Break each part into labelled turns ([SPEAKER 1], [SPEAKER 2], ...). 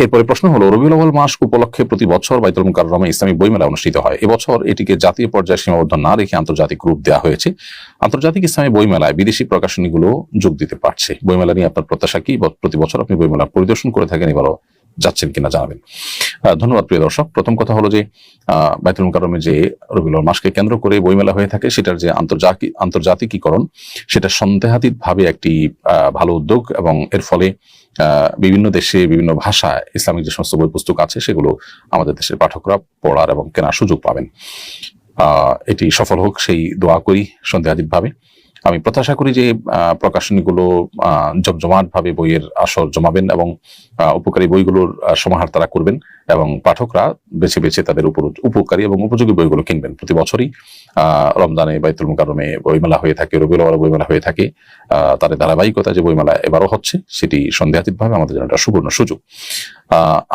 [SPEAKER 1] এরপরে প্রশ্ন হলো, রবিউল আউ্বাল মাস উপলক্ষে প্রতি বছর বাইতুল মুকাররমে ইসলামী বইমেলা অনুষ্ঠিত হয়। এবছর এটিকে জাতীয় পর্যায়ে সীমাবদ্ধ না রেখে আন্তর্জাতিক রূপ দেওয়া হয়েছে। আন্তর্জাতিক ইসলামী বইমেলায় বিদেশি প্রকাশনীগুলো যোগ দিতে পারছে। বইমেলা নিয়ে আপনার প্রত্যাশা কি? প্রতি বছর আপনি বইমেলা পরিদর্শন করে থাকেন, এবারও যাচ্ছেন কিনা জানাবেন। ধন্যবাদ প্রিয় দর্শক। প্রথম কথা হলো যে বাইতুল মুকাররমে যে রবিউল মাসকে কেন্দ্র করে বইমেলা হয়ে থাকে, সেটার যে আন্তর্জাতিক আন্তর্জাতিকীকরণ, সেটা সন্দেহাতীত ভাবে একটি ভালো উদ্যোগ এবং এর ফলে বিভিন্ন দেশে বিভিন্ন ভাষায় ইসলামিক যে সমস্ত বই পুস্তক আছে, সেগুলো আমাদের দেশের পাঠকরা পড়ার এবং কেনার সুযোগ পাবেন। এটি সফল হোক, সেই দোয়া করি সন্দেহাতীত ভাবে আমি প্রত্যাশা করি যে প্রকাশনীগুলো জমজমাট ভাবে বইয়ের আসর জমাবেন এবং উপকারী বইগুলোর সমাহার তারা করবেন এবং পাঠকরা বেছে বেছে তাদের উপর, উপকারী এবং উপযোগী বইগুলো কিনবেন প্রতি বছরই। রমজানে বাইতুল মুকাররমে বইমেলা হয়ে থাকে, রবিউল বইমেলা হয়ে থাকে। তার ধারাবাহিকতা যে বইমেলা এবারও হচ্ছে, সেটি সন্দেহাতীত ভাবে আমাদের জন্য একটা সুবর্ণ সুযোগ।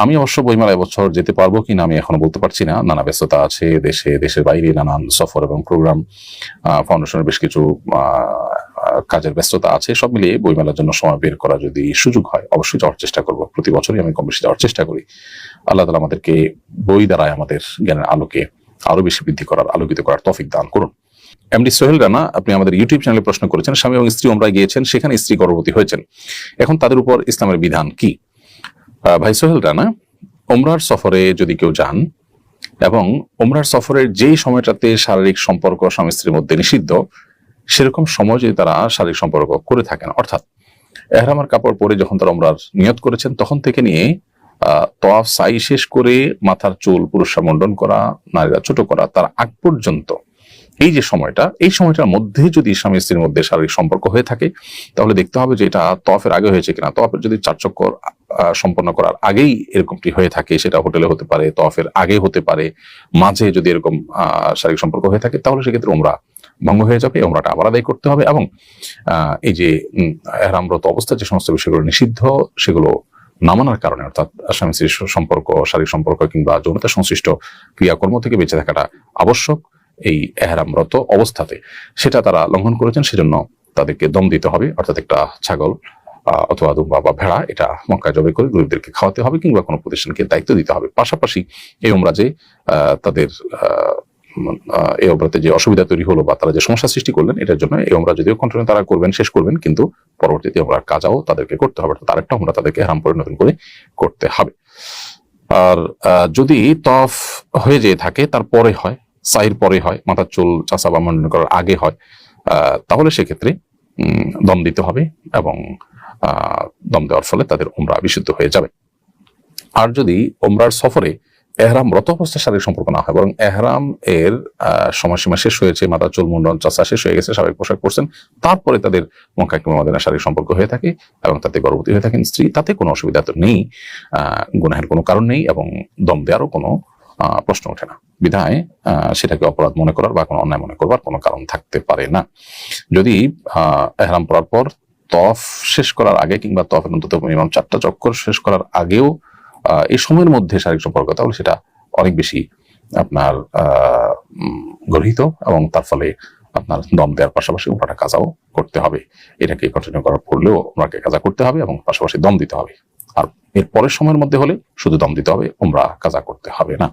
[SPEAKER 1] আমি অবশ্য বইমেলা এবছর যেতে পারব কিনা আমি এখনও বলতে পারছি না। নানা ব্যস্ততা আছে দেশে, দেশের বাইরে নানান সফর এবং প্রোগ্রাম ফাউন্ডেশনের বেশ কিছু কাজের ব্যস্ততা আছে। সব মিলিয়ে বইমেলার জন্য সময় বের করা যদি সুযোগ হয়, অবশ্যই যাওয়ার চেষ্টা করব। প্রতি বছরই আমি কম বেশি যাওয়ার চেষ্টা করি। আল্লাহ তালা আমাদেরকে বই দ্বারায় আমাদের জ্ঞানের আলোকে আরও বেশি বৃদ্ধি করার, আলোকিত করার তফিক দান করুন। এমডি সোহেল রানা, আপনি আমাদের ইউটিউব চ্যানেলে প্রশ্ন করেছেন, স্বামী এবং স্ত্রী ওমরা গিয়েছেন, সেখানে স্ত্রী গর্ভবতী হয়েছেন। এখন তাদের উপর ইসলামের বিধান কি? ভাই সোহেল রানা, ওমরার সফরে যদি কেউ যান, এবং ওমরার সফরের যেই সময়টাতে শারীরিক সম্পর্ক স্বামী স্ত্রীর মধ্যে নিষিদ্ধ, সেরকম সময় যদি তারা শারীরিক সম্পর্ক করে থাকেন, অর্থাৎ এহরামার কাপড় পরে যখন তারা ওমরার নিয়ত করেছেন, তখন থেকে নিয়ে তোয়াফ সাই শেষ করে মাথার চুল পুরুষরা মন্ডন করা, নারীরা ছোট করা, তার আগ পর্যন্ত এই যে সময়টা, এই সময়টার মধ্যে যদি স্বামী স্ত্রীর মধ্যে শারীরিক সম্পর্ক হয়ে থাকে, তাহলে দেখতে হবে যে এটা তফের আগে হয়েছে কিনা। তফের যদি চার চক্কর সম্পন্ন করার আগেই এরকমটি হয়ে থাকে, সেটা হোটেলে হতে পারে তফের আগে হতে পারে, মাঝে যদি এরকম শারীরিক সম্পর্ক হয়ে থাকে, তাহলে সেক্ষেত্রে ওমরা ভঙ্গ হয়ে যাবে ওমরাটা আবার আদায় করতে হবে এবং এই যে এহরামরত অবস্থা যে সমস্ত বিষয়গুলো নিষিদ্ধ, সেগুলো না মানার কারণে, অর্থাৎ স্বামী স্ত্রীর সম্পর্ক, শারীরিক সম্পর্ক কিংবা যৌনতা সংশ্লিষ্ট ক্রিয়াকর্ম থেকে বেঁচে থাকাটা আবশ্যক এই এহরামরত অবস্থাতে। সেটা তারা লঙ্ঘন করেছেন, সেজন্য তাদেরকে দম দিতে হবে, অর্থাৎ একটা ছাগল অথবা দুম্বা বা ভেড়া, এটা মক্কায় জবে করে গরিবদেরকে খাওয়াতে হবে কিংবা কোনো প্রতিষ্ঠানকে দায়িত্ব দিতে হবে। পাশাপাশি এই ওমরা যে তাদের এই ওমরাতে যে অসুবিধা তৈরি হলো বা তারা যে সমস্যা সৃষ্টি করলেন, এটার জন্য এই ওমরা যদিও কন্টিনিউ তারা করবেন, শেষ করবেন, কিন্তু পরবর্তীতে ওমরার কাজাও তাদেরকে করতে হবে, অর্থাৎ আরেকটা ওমরা তাদেরকে হারাম পরিণত করে করতে হবে। আর যদি তফ হয়ে যেয়ে থাকে, তারপরে হয় সাইর পরে হয় মাথার চুল চাষা বা মন্ডন করার আগে হয় তাহলে সেক্ষেত্রে দম দিতে হবে এবং দম দেওয়ার ফলে তাদের ওমরা বিশুদ্ধ হয়ে যাবে। আর যদি ওমরার সফরে এহরাম রত অবস্থায় শারীরিক সম্পর্ক না হয়, বরং এহরাম এর সময়সীমা শেষ হয়েছে মাথা চুল মুন্ডন চাষা শেষ হয়ে গেছে, স্বাভাবিক পোশাক পরছেন। তারপরে তাদের মক্কা কিংবা শারীরিক সম্পর্ক হয়ে থাকে এবং তাতে গর্ভবতী হয়ে থাকেন স্ত্রী। তাতে কোনো অসুবিধা তো নেই গুনাহের কোনো কারণ নেই এবং দম দেওয়ারও কোনো প্রশ্ন ওঠে না। বিধায় সেটাকে অপরাধ মনে করার বা কোনো অন্যায় মনে করবার কোনো কারণ থাকতে পারে না। যদি এহরাম পড়ার পর তফ শেষ করার আগে কিংবা তফের অন্তত মিনিমাম চারটা চক্কর শেষ করার আগেও এই সময়ের মধ্যে শারীরিক সম্পর্ক, তাহলে সেটা অনেক বেশি আপনার গর্হিত এবং তার ফলে আপনার দম দেওয়ার পাশাপাশি ওনাটা কাজাও করতে হবে। এটাকে কন্টিনিউ করার পড়লেও ওনাকে কাজা করতে হবে এবং পাশাপাশি দম দিতে হবে। আর এর পরের সময়ের মধ্যে হলে শুধু দম দিতে হবে ওমরা কাজা করতে হবে না।